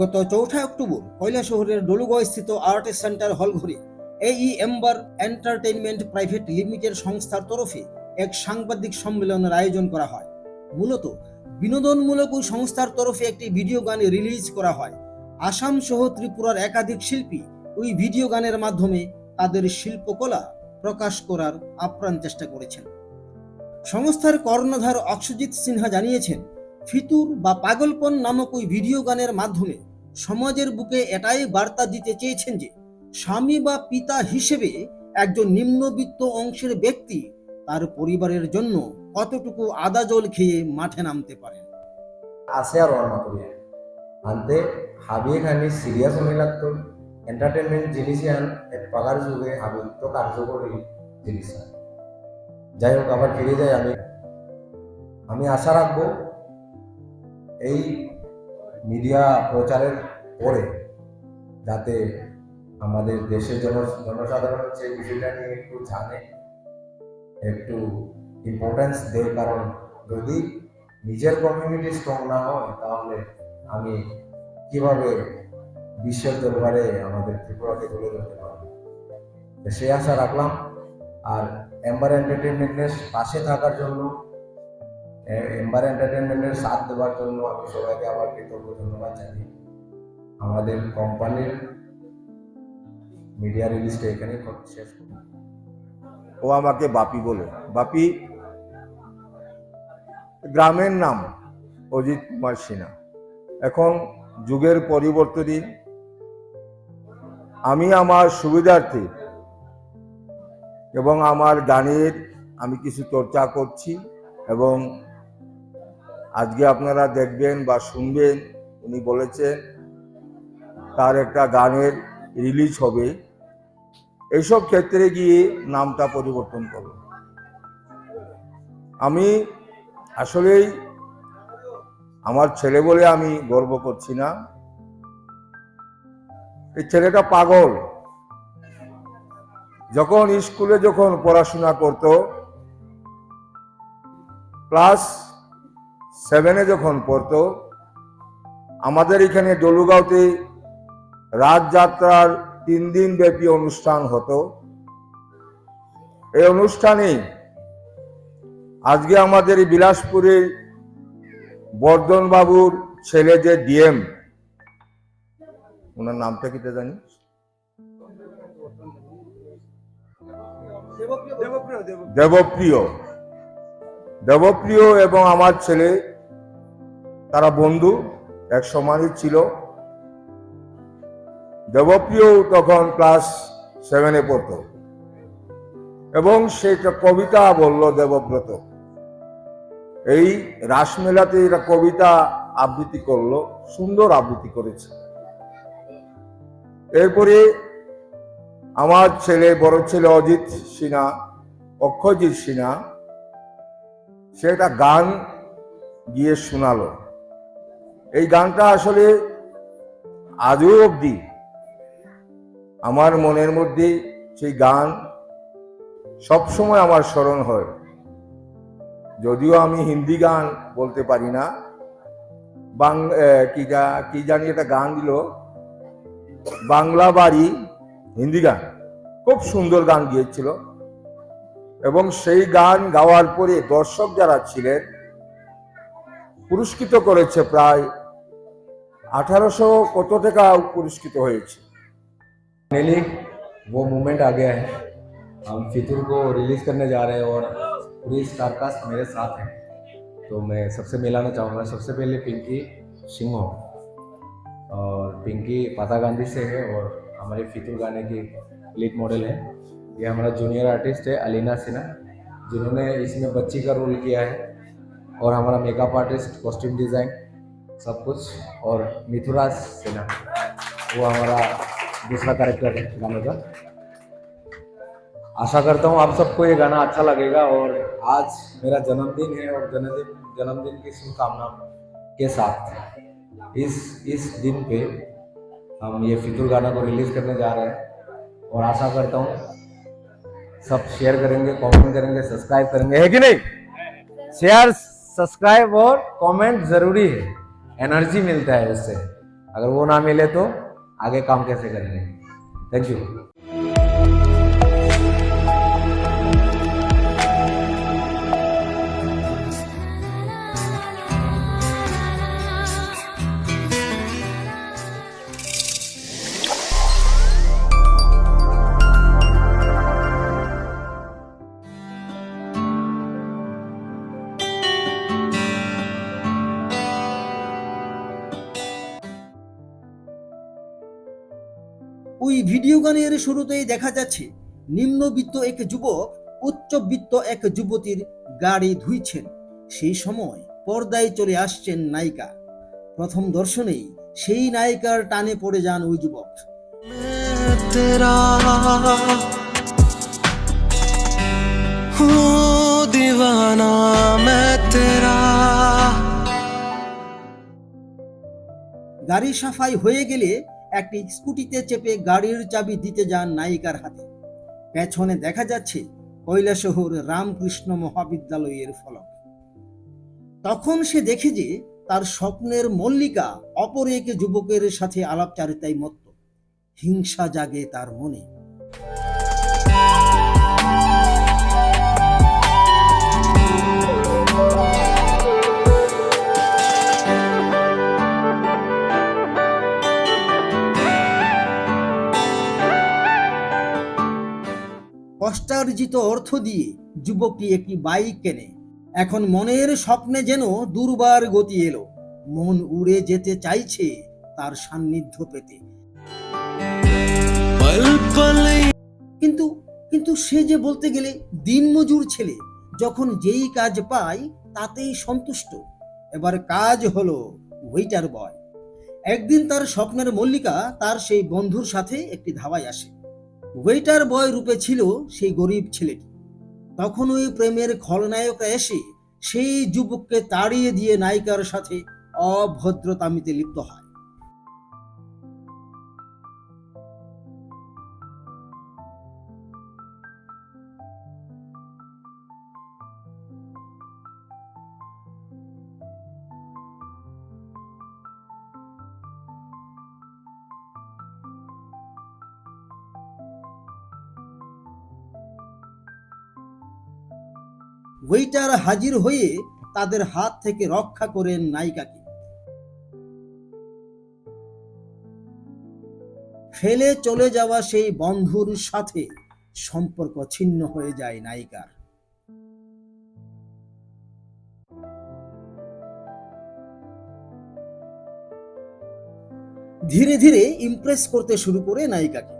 গত চৌঠা অক্টোবর কৈলাসহরের ডলুগড় স্থিত আর্ট সেন্টার হল ঘরে এই এম্বার এন্টারটেইনমেন্ট প্রাইভেট লিমিটেড সংস্থার তরফে এক সাংবাদিক সম্মেলনের আয়োজন করা হয়। মূলত বিনোদনমূলক ওই সংস্থার তরফে একটি ভিডিও গান রিলিজ করা হয়। আসাম সহ ত্রিপুরার একাধিক শিল্পী ওই ভিডিও গানের মাধ্যমে তাদের শিল্পকলা প্রকাশ করার আপ্রাণ চেষ্টা করেছেন। সংস্থার কর্ণধার অক্ষজিৎ সিনহা জানিয়েছেন, ফিতুর বা পাগলপন নামক ওই ভিডিও গানের মাধ্যমে সমাজের বুকে এটাই বার্তা দিতে চেয়েছেন যে, স্বামী বা পিতা হিসেবে একজন নিম্নবিত্ত অংশের ব্যক্তি তার পরিবারের জন্য কতটুকু আদা জল খেয়ে মাঠে নামতে পারেন? আছে আর মতো আনতে হাবিয়ে খানি সিরিয়াস হয়ে লাগতো। এন্টারটেনমেন্ট জিনিসই আন, এক পাগার যুগে হাবি তো কার্যকরী জিনিস। যাই হোক, আবার ফিরে যাই আমি। আমি আশা রাখব, এই মিডিয়া প্রচারের পরে যাতে আমাদের দেশের জন, জনসাধারণ যে বিষয়টা নিয়ে একটু জানে, একটু ইম্পর্টেন্স দেয়। কারণ যদি নিজের কমিউনিটি স্ট্রং না হয়, তাহলে আমি কীভাবে বিশ্বের দরবারে আমাদের ত্রিপুরাকে তুলে ধরতে পারব? সেই আশা রাখলাম। আর এম্বার এন্টারটেনমেন্টের পাশে থাকার জন্য এম্বার এন্টারটেনমেন্টের সাথ দেওয়ার জন্য আমি সবাইকে আবার কৃতজ্ঞ ধন্যবাদ জানাই আমাদের কোম্পানির মিডিয়া রিলিজটা এখানে শেষ ও আমাকে বাপি বলে। বাপি, গ্রামের নাম অজিত কুমার সিনহা। এখন যুগের পরিবর্তনে আমি আমার সুবিধার্থে এবং আমার গানের আমি কিছু চর্চা করছি এবং আজকে আপনারা দেখবেন বা শুনবেন, উনি বলেছেন তার একটা গানের রিলিজ হবে। এইসব ক্ষেত্রে গিয়ে নামটা পরিবর্তন করো। আমি আসলেই আমার ছেলে বলে আমি গর্ব করছি না। এই ছেলেটা পাগল। যখন স্কুলে যখন পড়াশোনা করত, ক্লাস সেভেনে যখন পড়তো, আমাদের এখানে ডলুগাঁওতে রাজযাত্রার তিন দিন ব্যাপী অনুষ্ঠান হতো। এই অনুষ্ঠানে আজকে আমাদের বিলাসপুরের বর্ধন বাবুর ছেলে যে ডিএম, ওনার নামটা কি জানি? দেবপ্রিয়। দেবপ্রিয় এবং আমার ছেলে, তারা বন্ধু, এক সমানই ছিল। দেবপ্রিয় তখন ক্লাস সেভেনে পড়তো। এবং সে কবিতা বলল দেবব্রত। এই রাসমেলাতে এটা কবিতা আবৃত্তি করল, সুন্দর আবৃত্তি করেছে। এরপরে আমার ছেলে, বড় ছেলে অজিত সিনহা, অক্ষয়জিৎ সিনহা, সে একটা গান গিয়ে শোনালো। এই গানটা আসলে আজও অবধি আমার মনের মধ্যে সেই গান সবসময় আমার স্মরণ হয়। যদিও আমি হিন্দি গান বলতে পারি না, বাং কি যা- কি জানি একটা গান দিল, বাংলা বাড়ি হিন্দি গান, খুব সুন্দর গান গিয়েছিল। এবং সেই গান গাওয়ার পরে দর্শক যারা ছিলেন, পুরস্কৃত করেছে প্রায় আঠারোশো কত টাকা পুরস্কৃত হয়েছে। फाइनली वो मोमेंट आ गया है। हम फितूर को रिलीज़ करने जा रहे हैं और पूरी स्टारकास्ट मेरे साथ है। तो मैं सबसे मिलाना चाहूँगा। सबसे पहले पिंकी सिंह हो और पिंकी पाता गांधी से है और हमारे फितुर गाने की लीड मॉडल है। ये हमारा जूनियर आर्टिस्ट है अलीना सिन्हा जिन्होंने इसमें बच्ची का रोल किया है। और हमारा मेकअप आर्टिस्ट कॉस्ट्यूम डिज़ाइन सब कुछ। और मिथुराज सिन्हा, वो हमारा दूसरा कैरेक्टर गाने का। आशा करता हूँ आप सबको ये गाना अच्छा लगेगा और आज मेरा जन्मदिन है और जन्मदिन जन्मदिन की शुभकामना के साथ इस इस दिन पे हम ये फितूर गाना को रिलीज़ करने जा रहे हैं और आशा करता हूँ सब शेयर करेंगे कमेंट करेंगे सब्सक्राइब करेंगे। है कि नहीं? शेयर सब्सक्राइब और कमेंट ज़रूरी है। एनर्जी मिलता है उससे। अगर वो ना मिले तो आगे काम कैसे करेंगे? थैंक यू ওই ভিডিও গানের শুরুতেই দেখা যাচ্ছে নিম্নবিত্ত এক যুবক উচ্চবিত্ত এক যুবতীর গাড়ি ধুইছেন। সেই সময় পর্দায় চলে আসছেন নায়িকা। প্রথম দর্শনেই সেই নায়িকার টানে পড়ে যান ওই যুবক। গাড়ি সাফাই হয়ে গেলে একটি স্কুটিতে চেপে গাড়ির চাবি দিতে যান নায়িকার হাতে। পেছনে দেখা যাচ্ছে কৈলাসহর রামকৃষ্ণ মহাবিদ্যালয়ের ফলক। তখন সে দেখে যে তার স্বপ্নের মল্লিকা অপর এক যুবকের সাথে আলাপচারিতায় মত্ত। হিংসা জাগে তার মনে। কষ্টার্জিত অর্থ দিয়ে যুবকটি একটি বাইক কেনে। এখন মনের স্বপ্নে যেন দুর্বার গতি এলো। মন উড়ে যেতে চাইছে তার সান্নিধ্য পেতে। কিন্তু কিন্তু সে যে বলতে গেলে দিনমজুর ছেলে, যখন যেই কাজ পায় তাতেই সন্তুষ্ট। এবার কাজ হলো ওয়েটার বয় একদিন তার স্বপ্নের মল্লিকা তার সেই বন্ধুর সাথে একটি ধাবায় আসে। ওয়েটার বয় রূপে ছিল সেই গরিব ছেলেটি। তখন ওই প্রেমের খলনায়করা এসে সেই যুবককে তাড়িয়ে দিয়ে নায়িকার সাথে অভদ্রতামিতে লিপ্ত হয়। ওয়েটার হাজির হয়ে তাদের হাত থেকে রক্ষা করেন নায়িকাকে। ফেলে চলে যাওয়া সেই বন্ধুর সাথে সম্পর্ক ছিন্ন হয়ে যায় নায়িকার। ধীরে ধীরে ইমপ্রেস করতে শুরু করে নায়িকাকে।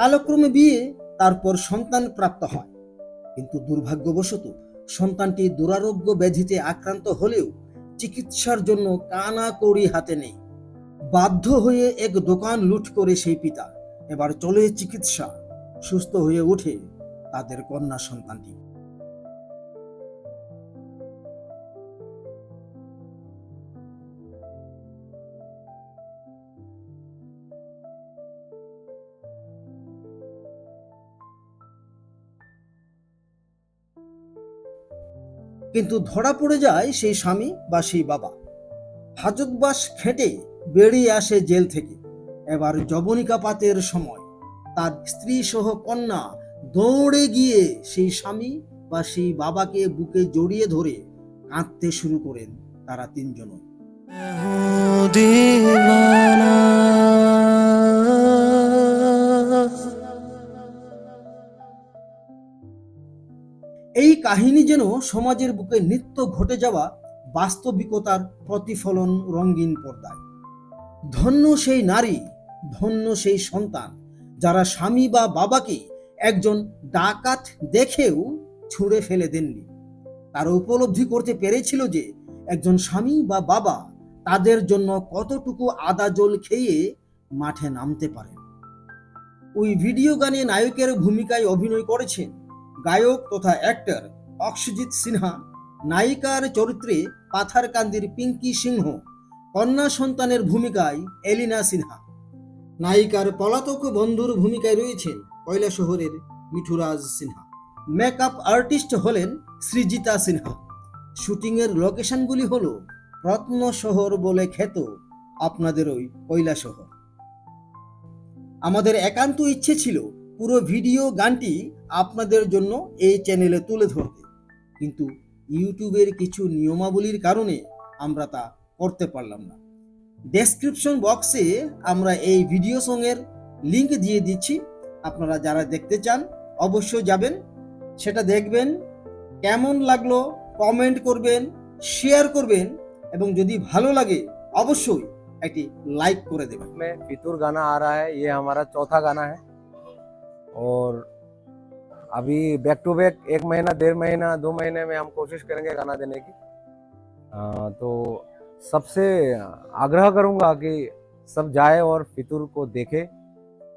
কালক্রমে বিয়ে, তারপর সন্তান প্রাপ্ত হয়। কিন্তু দুর্ভাগ্যবশত, সন্তানটি দুরারোগ্য ব্যাধিতে আক্রান্ত হলেও চিকিৎসার জন্য কানা কড়ি হাতে নেই। বাধ্য হয়ে এক দোকান লুট করে সেই পিতা এবার চলে চিকিৎসা, সুস্থ হয়ে ওঠে তাদের কন্যা সন্তানটি। কিন্তু ধরা পড়ে যায় সেই স্বামী বা সেই বাবা। হাজতবাস খেটে বেরিয়ে আসে জেল থেকে। এবার জবনিকাপাতের সময়। তার স্ত্রী সহ কন্যা দৌড়ে গিয়ে সেই স্বামী বা সেই বাবাকে বুকে জড়িয়ে ধরে কাঁদতে শুরু করেন তারা তিনজন এই কাহিনী যেন সমাজের বুকে নিত্য ঘটে যাওয়া বাস্তবিকতার প্রতিফলন রঙিন পর্দায়। ধন্য সেই নারী, ধন্য সেই সন্তান, যারা স্বামী বা বাবাকে একজন ডাকাত দেখেও ছুঁড়ে ফেলে দেননি। তারা উপলব্ধি করতে পেরেছিল যে একজন স্বামী বা বাবা তাদের জন্য কতটুকু আদা জল খেয়ে মাঠে নামতে পারেন। ওই ভিডিও গানে নায়কের ভূমিকায় অভিনয় করেছেন গায়ক তথা অ্যাক্টর অক্ষজিৎ সিনহা, নায়িকার চরিত্রে পাথারকান্দির পিঙ্কি সিংহ, কন্যা সন্তানের ভূমিকায় এলিনা সিনহা। নায়িকার পলাতক বন্ধুর ভূমিকায় রয়েছেন কয়লা শহরের মিঠুরাজ সিনহা। মেকআপ আর্টিস্ট হলেন সৃজিতা সিনহা। শুটিংয়ের লোকেশনগুলি হল রত্ন শহর বলে খ্যাত আপনাদের ওই কয়লা শহর। আমাদের একান্ত ইচ্ছে ছিল পুরো ভিডিও গানটি আপনাদের জন্য এই চ্যানেলে তুলে ধরতে কিন্তু ইউটিউবের কিছু নিয়মাবলীর কারণে আমরা তা করতে পারলাম না। ডেসক্রিপশন বক্সে আমরা এই ভিডিও সঙের লিঙ্ক দিয়ে দিচ্ছি। আপনারা যারা দেখতে চান, অবশ্যই যাবেন, সেটা দেখবেন, কেমন লাগল কমেন্ট করবেন শেয়ার করবেন, এবং যদি ভালো লাগে, অবশ্যই একটি লাইক করে দেবেন। ফিতুর গানা আর আয় ইয়ে চৌথা গানা হ্যাঁ और अभी बैक टू बैक एक महीना डेढ़ महीना दो महीने में हम कोशिश करेंगे गाना देने की। अ, तो सबसे आग्रह करूँगा कि सब जाए और फितूर को देखे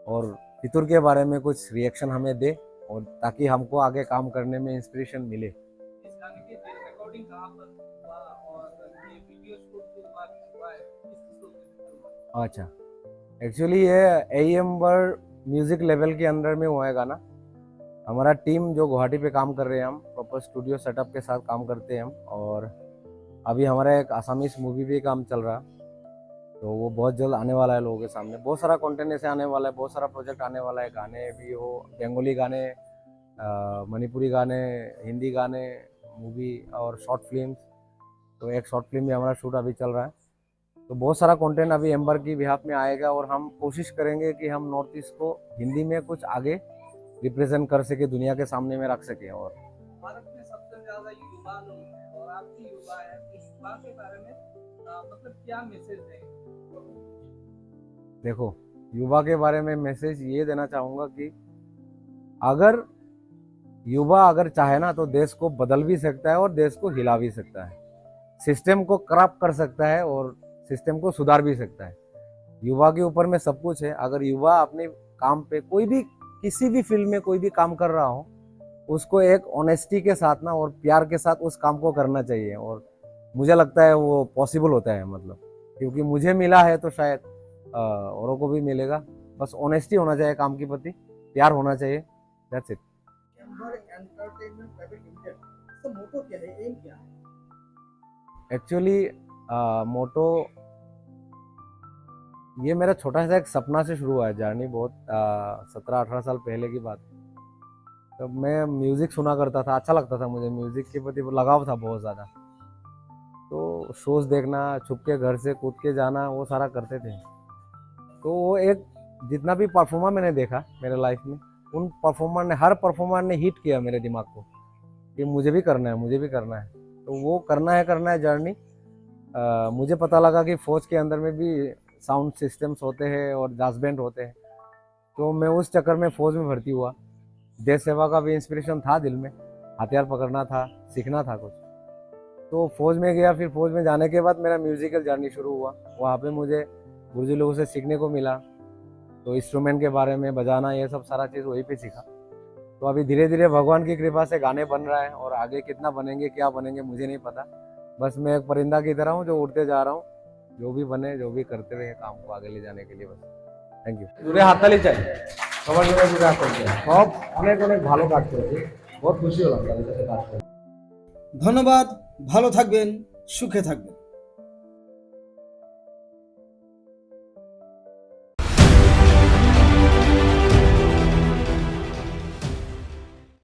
और फितूर के बारे में कुछ रिएक्शन हमें दे और ताकि हमको आगे काम करने में इंस्पिरेशन मिले। अच्छा। एक्चुअली ये एम बर म्यूज़िक लेवल के अंडर में हुआ है गाना। हमारा टीम जो गुवाहाटी पे काम कर रहे हैं, हम प्रॉपर स्टूडियो सेटअप के साथ काम करते हैं हम और अभी हमारा एक आसामीस मूवी भी काम चल रहा। है तो वो बहुत जल्द आने वाला है लोगों के सामने। बहुत सारा कंटेंट ऐसे आने वाला है, बहुत सारा प्रोजेक्ट आने वाला है। गाने भी हो बंगाली गाने मणिपुरी गाने हिंदी गाने मूवी और शॉर्ट फ़िल्म तो एक शॉर्ट फ़िल्म भी हमारा शूट अभी चल रहा है। तो बहुत सारा कंटेंट अभी एम्बर की बिहाफ में आएगा और हम कोशिश करेंगे कि हम नॉर्थ ईस्ट को हिंदी में कुछ आगे रिप्रेजेंट कर सके दुनिया के सामने में रख सके और भारत में सबसे ज़्यादा युवा लोग और आप भी युवा है इस युवा के बारे में मतलब क्या मैसेज देंगे देखो युवा के बारे में मैसेज ये देना चाहूँगा कि अगर युवा अगर चाहे ना तो देश को बदल भी सकता है और देश को हिला भी सकता है। सिस्टम को करप्ट कर सकता है और सिस्टम को सुधार भी सकता है। युवा के ऊपर में सब कुछ है। अगर युवा अपने काम पे कोई भी किसी भी फ़ील्ड में कोई भी काम कर रहा हो उसको एक ऑनेस्टी के साथ ना और प्यार के साथ उस काम को करना चाहिए और मुझे लगता है वो पॉसिबल होता है मतलब। क्योंकि मुझे मिला है तो शायद औरों को भी मिलेगा। बस ऑनेस्टी होना चाहिए काम के प्रति प्यार होना चाहिए। दैट्स इट एक्चुअली मोटो ये मेरा छोटा सा एक सपना से शुरू हुआ है जर्नी बहुत सत्रह अठारह साल पहले की बात। तब मैं म्यूज़िक सुना करता था अच्छा लगता था मुझे। म्यूज़िक के प्रति लगाव था बहुत ज़्यादा। तो शोज़ देखना छुप के घर से कूद के जाना वो सारा करते थे। तो वो एक जितना भी परफॉर्मर मैंने देखा मेरे लाइफ में उन परफॉर्मर ने हर परफॉर्मर ने हिट किया मेरे दिमाग को कि मुझे भी करना है मुझे भी करना है। तो वो करना है करना है जर्नी अ, मुझे पता लगा कि फौज के अंदर में भी साउंड सिस्टम्स होते हैं और जास बैंड होते हैं। तो मैं उस चक्कर में फौज में भर्ती हुआ। देश सेवा का भी इंस्पिरेशन था दिल में। हथियार पकड़ना था, सीखना था कुछ। तो फौज में गया, फिर फौज में जाने के बाद मेरा म्यूजिकल जर्नी शुरू हुआ। वहाँ पे मुझे गुरुजी लोगों से सीखने को मिला। तो इंस्ट्रूमेंट के बारे में बजाना, ये सब सारा चीज़ वहीं पे सीखा। तो अभी धीरे धीरे भगवान की कृपा से गाने बन रहा है और आगे कितना बनेंगे, क्या बनेंगे, मुझे नहीं पता। बस मैं एक परिंदा की तरह हूँ जो उड़ते जा रहा हूँ। जो भी बने जो भी करते रहे काम को आगे ले जाने के लिए बस थैंक यू জুড়ে হাততালি চাই সবার জন্য জুড়ে হাততালি চাই সব অনেক অনেক ভালো কাজ করেছে বহুত খুশি হলাম তাদের সাথে কাজ করে ধন্যবাদ ভালো থাকবেন সুখে থাকবেন